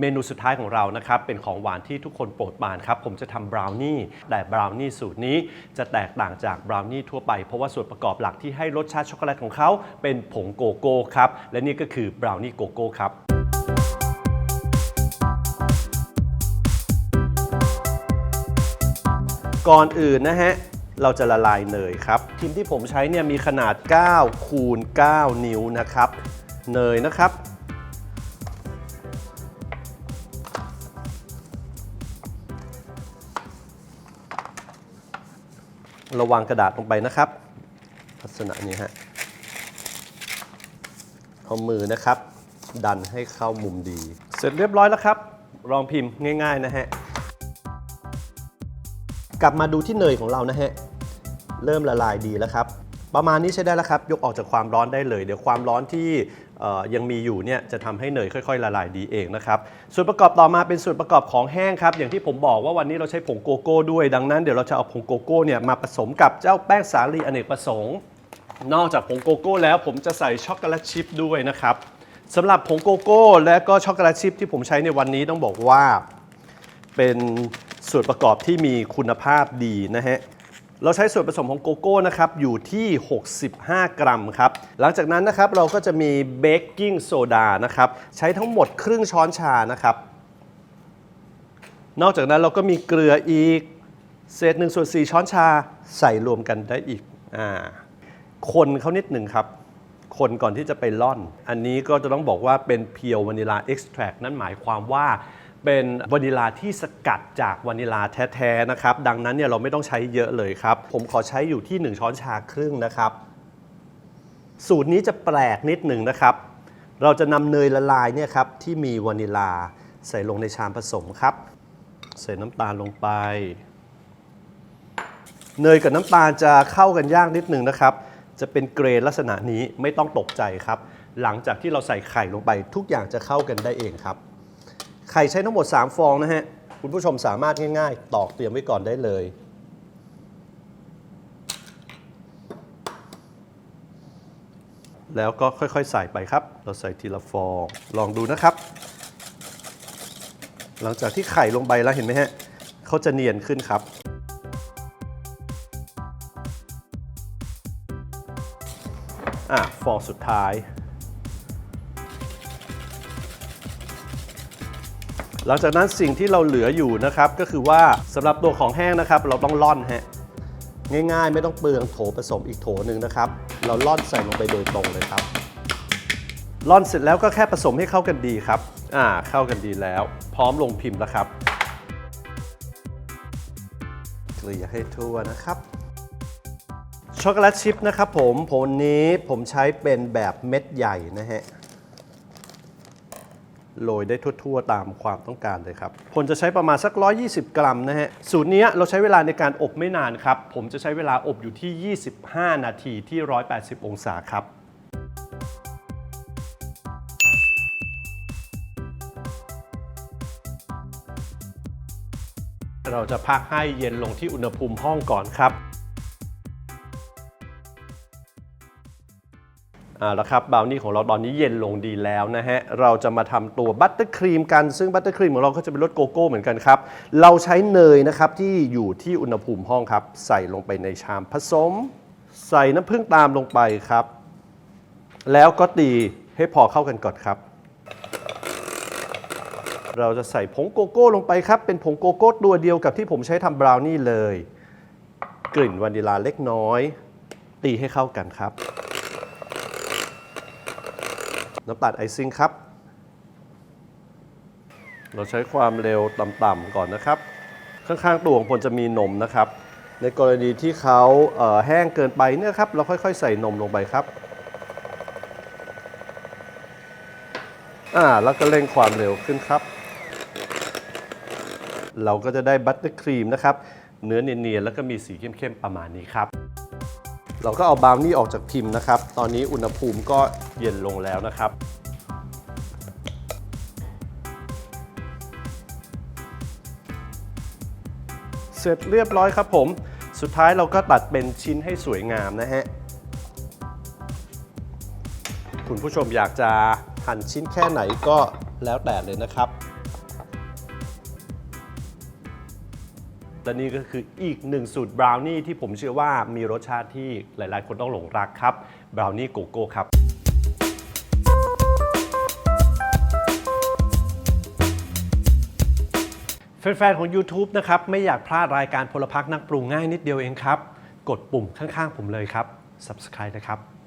เมนูสุดท้ายของเรานะครับเป็นของหวานที่ทุกคนโปรดปรานครับผมจะทำบราวนี่แต่บราวนี่สูตรนี้จะแตกต่างจากบราวนี่ทั่วไป เพราะว่าส่วนประกอบหลักที่ให้รสชาติช็อกโกแลตของเขาเป็นผงโกโก้ครับและนี่ก็คือบราวนี่โกโก้ครับก่อนอื่นนะฮะเราจะละลายเนยครับทีมที่ผมใช้เนี่ยมีขนาด 9 คูณ 9 นิ้วนะครับ เนยนะครับ ระวังกระดาษลงไปนะครับ ลักษณะนี้ฮะเอามือนะครับ ดันให้เข้ามุมดี เสร็จเรียบร้อยแล้วครับ ลองพิมพ์ง่าย ๆ นะฮะ กลับมาดูที่เนยของเรานะฮะ เริ่มละลายดีแล้วครับ ประมาณนี้ใช้ได้แล้วครับ ยกออกจากความร้อนได้เลย เดี๋ยวความร้อนที่ยังมีอยู่เนี่ยจะทำให้เนยค่อย ๆ ละลายดีเองนะครับส่วนประกอบต่อมาเป็นส่วนประกอบของแห้งครับ อย่างที่ผมบอกว่าวันนี้เราใช้ผงโกโก้ด้วยดังนั้นเดี๋ยวเราจะเอาผงโกโก้เนี่ยมาผสมกับเจ้าแป้งสาลีอเนกประสงค์ นอกจากผงโกโก้แล้วผมจะใส่ช็อกโกแลตชิพด้วยนะครับสำหรับผงโกโก้และก็ช็อกโกแลตชิพที่ผมใช้ในวันนี้ต้องบอกว่าเป็นส่วนประกอบที่มีคุณภาพดีนะฮะ เราใช้ส่วนผสมของโกโก้นะครับอยู่ที่ 65 กรัมครับหลังจากนั้นนะครับเราก็จะมีเบกกิ้งโซดานะครับใช้ทั้งหมดครึ่งช้อนชานะครับ นอกจากนั้นเราก็มีเกลืออีก เศษ1ส่วน4ช้อนชาใส่รวมกันได้อีกอ่าคนเขานิดหนึ่งครับ คนก่อนที่จะไปล่อน อันนี้ก็จะต้องบอกว่าเป็นเพียววานิลาเอ็กซ์แทรนั่นหมายความว่า เป็นวานิลาที่สกัดจากวานิลาแท้ๆนะครับ ดังนั้นเนี่ยเราไม่ต้องใช้เยอะเลยครับ ผมขอใช้อยู่ที่ 1 ช้อนชาครึ่งนะครับ สูตรนี้จะแปลกนิดหนึ่งนะครับ เราจะนำเนยละลายเนี่ยครับที่มีวานิลาใส่ลงในชามผสมครับ ใส่น้ำตาลลงไป เนยกับน้ำตาลจะเข้ากันยากนิดหนึ่งนะครับ จะเป็นเกรดลักษณะนี้ไม่ต้องตกใจครับ หลังจากที่เราใส่ไข่ลงไปทุกอย่างจะเข้ากันได้เองครับ ไข่ใช้ทั้งหมด 3 ฟองนะฮะ คุณผู้ชมสามารถง่ายๆ ตอกเตรียมไว้ก่อนได้เลย แล้วก็ค่อยๆ ใส่ไปครับ เราใส่ทีละฟอง ลองดูนะครับ หลังจากที่ไข่ลงไปแล้วเห็นไหมฮะเขาจะเนียนขึ้นครับอะฟองสุดท้าย หลังจากนั้นสิ่งที่เราเหลืออยู่นะครับก็คือว่าสำหรับตัวของแห้งนะครับ เราต้องล่อนฮะง่ายๆ ไม่ต้องเปลืองโถผสมอีกโถหนึ่งนะครับ เราล่อนใส่ลงไปโดยตรงเลยครับล่อนเสร็จแล้วก็แค่ผสมให้เข้ากันดีครับอ่าเข้ากันดีแล้ว พร้อมลงพิมพ์แล้วครับเกลี่ยให้ทั่วนะครับช็อกโกแลตชิพนะครับผมผมนี้ผมใช้เป็นแบบเม็ดใหญ่นะฮะ โรยได้ทั่วๆ ตามความต้องการเลยครับผลจะใช้ประมาณสัก 120 กรัมนะฮะ สูตรนี้เราใช้เวลาในการอบไม่นานครับ ผมจะใช้เวลาอบอยู่ที่ 25 นาทีที่ 180 องศาครับเราจะพักให้เย็นลงที่อุณหภูมิห้องก่อนครับ เอาละครับบราวนี่ของเราตอนนี้เย็นลงดีแล้วนะฮะ เราจะมาทำตัวบัตเตอร์ครีมกัน ซึ่งบัตเตอร์ครีมของเราก็จะเป็นรสโกโก้เหมือนกันครับ เราใช้เนยนะครับที่อยู่ที่อุณหภูมิห้องครับ ใส่ลงไปในชามผสม ใส่น้ำผึ้งตามลงไปครับ แล้วก็ตีให้พอเข้ากันก่อนครับ เราจะใส่ผงโกโก้ลงไปครับ เป็นผงโกโก้ตัวเดียวกับที่ผมใช้ทำบราวนี่เลย กลิ่นวานิลาเล็กน้อย ตีให้เข้ากันครับ น้ำตาลไอซิ่งครับ เราใช้ความเร็วต่ำๆก่อนนะครับ ข้างๆตัวของผลจะมีนมนะครับ ในกรณีที่เขาเแห้งเกินไปเนี่ยครับ เราค่อยๆ ใส่นมลงไปครับอ่าแล้วก็เร่งความเร็วขึ้นครับ เราก็จะได้บัตเตอร์ครีมนะครับ เนื้อเนียนๆแล้วก็มีสีเข้มๆประมาณนี้ครับ เราก็เอาบราวนี่ออกจากพิมพ์นะครับ ตอนนี้อุณหภูมิก็เย็นลงแล้วนะครับเสร็จเรียบร้อยครับผม สุดท้ายเราก็ตัดเป็นชิ้นให้สวยงามนะฮะ คุณผู้ชมอยากจะหั่นชิ้นแค่ไหนก็แล้วแต่เลยนะครับ และนี่ก็คืออีกหนึ่งสูตรบราวนี่ที่ผมเชื่อว่ามีรสชาติที่หลาย ๆ คนต้องหลงรักครับบราวนี่โกโก้ครับแฟน ๆ ของ YouTube นะครับไม่อยากพลาดรายการพลพักนักปรุงง่ายนิดเดียวเองครับ กดปุ่มข้าง ๆ ผมเลยครับ Subscribe นะครับ